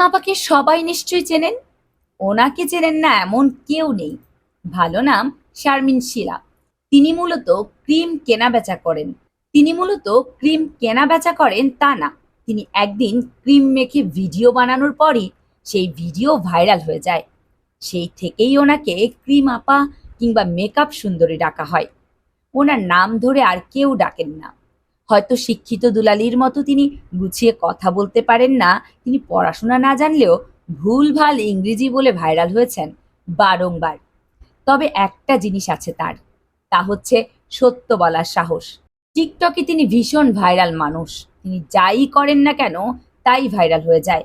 আপাকে সবাই নিশ্চয়ই চেনেন? ওনাকে চেনেন না এমন কেউ নেই। ভালো নাম শারমিন শিলা। তিনি মূলত ক্রিম কেনা বেচা করেন। তিনি মূলত ক্রিম কেনা বেচা করেন তা না, তিনি একদিন ক্রিম মেখে ভিডিও বানানোর পরই সেই ভিডিও ভাইরাল হয়ে যায়। সেই থেকেই ওনাকে ক্রিম আপা কিংবা মেকআপ সুন্দরী ডাকা হয়। ওনার নাম ধরে আর কেউ ডাকেন না। হয়তো শিক্ষিত দুলালির মতো তিনি গুছিয়ে কথা বলতে পারেন না। তিনি পড়াশোনা না জানলেও ভুলভাল ইংরেজি বলে ভাইরাল হয়েছেন বারংবার। তবে একটা জিনিস আছে তার, তা হচ্ছে সত্য বলার সাহস। টিকটকে তিনি ভীষণ ভাইরাল মানুষ। তিনি যাই করেন না কেন, তাই ভাইরাল হয়ে যায়।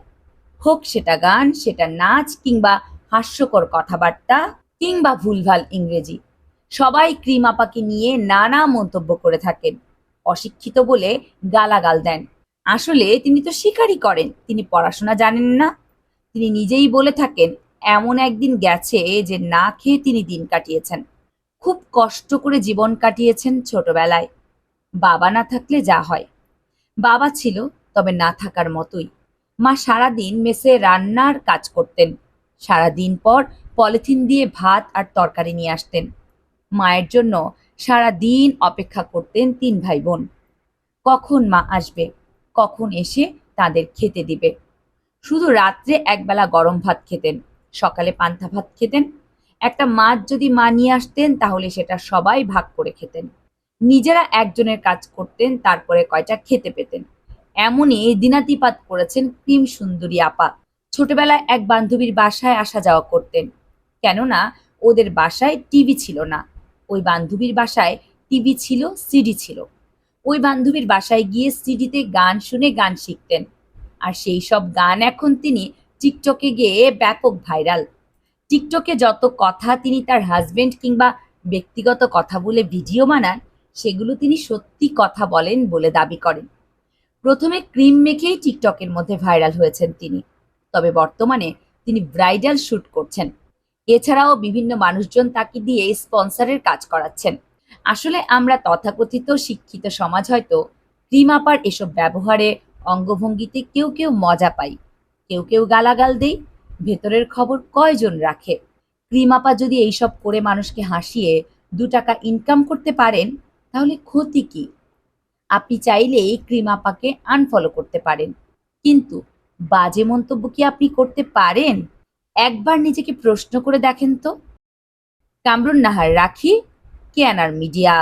হোক সেটা গান, সেটা নাচ কিংবা হাস্যকর কথাবার্তা কিংবা ভুলভাল ইংরেজি। সবাই ক্রিম আপাকে নিয়ে নানা মন্তব্য করে থাকেন। অশিক্ষিত বলে গালাগাল দেন। আসলে তিনি তো শিকারই করেন, তিনি পড়াশোনা জানেন না। তিনি নিজেই বলে থাকেন, এমন একদিন গেছে যে না খেয়ে তিনি দিন কাটিয়েছেন। খুব কষ্ট করে জীবন কাটিয়েছেন ছোটবেলায়। বাবা না থাকলে যা হয়। বাবা ছিল, তবে না থাকার মতোই। মা সারাদিন মেসে রান্নার কাজ করতেন। সারাদিন পর পলিথিন দিয়ে ভাত আর তরকারি নিয়ে আসতেন। মায়ের জন্য সারা দিন অপেক্ষা করতেন তিন ভাই বোন কখন মা আসবে? কখন এসে তাদের খেতে দিবে? শুধু রাত্রে একবেলা গরম ভাত খেতেন, সকালে পান্তা ভাত খেতেন। একটা মাছ যদি মা নিয়ে আসতেন, তাহলে সেটা সবাই ভাগ করে খেতেন। নিজেরা একজনের কাজ করতেন, তারপরে কয়টা খেতে পেতেন। এমনই দিনাতিপাত করেছেন ক্রিম সুন্দরী আপা। ছোটবেলায় এক বান্ধবীর বাসায় আসা যাওয়া করতেন। কেননা ওদের বাসায় টিভি ছিল না। ওই বান্ধবীর বাসায় টিভি ছিল, সিডি ছিল। ওই বান্ধবীর বাসায় গিয়ে সিডিতে গান শুনে গান শিখতেন। আর সেই সব গান এখন তিনি টিকটকে গিয়ে ব্যাপক ভাইরাল। টিকটকে যত কথা তিনি তার হাজবেন্ড কিংবা ব্যক্তিগত কথা বলে ভিডিও বানান, সেগুলো তিনি সত্যি কথা বলেন বলে দাবি করেন। প্রথমে ক্রিম মেখেই টিকটকের মধ্যে ভাইরাল হয়েছেন তিনি। তবে বর্তমানে তিনি ব্রাইডাল শ্যুট করছেন। এছাড়াও বিভিন্ন মানুষজন তাকে দিয়ে স্পন্সরের কাজ করাচ্ছেন। আসলে আমরা তথাকথিত শিক্ষিত সমাজ হয়তো ক্রিম আপার এসব ব্যবহারে অঙ্গভঙ্গিতে কেউ কেউ মজা পাই, কেউ কেউ গালাগাল দেই, ভেতরের খবর কয়জন রাখে? ক্রিমাপা যদি এইসব করে মানুষকে হাসিয়ে দু টাকা ইনকাম করতে পারেন, তাহলে ক্ষতি কি? আপনি চাইলেই ক্রিম আপাকে আনফলো করতে পারেন। কিন্তু বাজে মন্তব্য কি আপনি করতে পারেন? একবার নিজেকে প্রশ্ন করে দেখেন তো। কামরুন নাহার রাখি কেয়ানার মিডিয়া।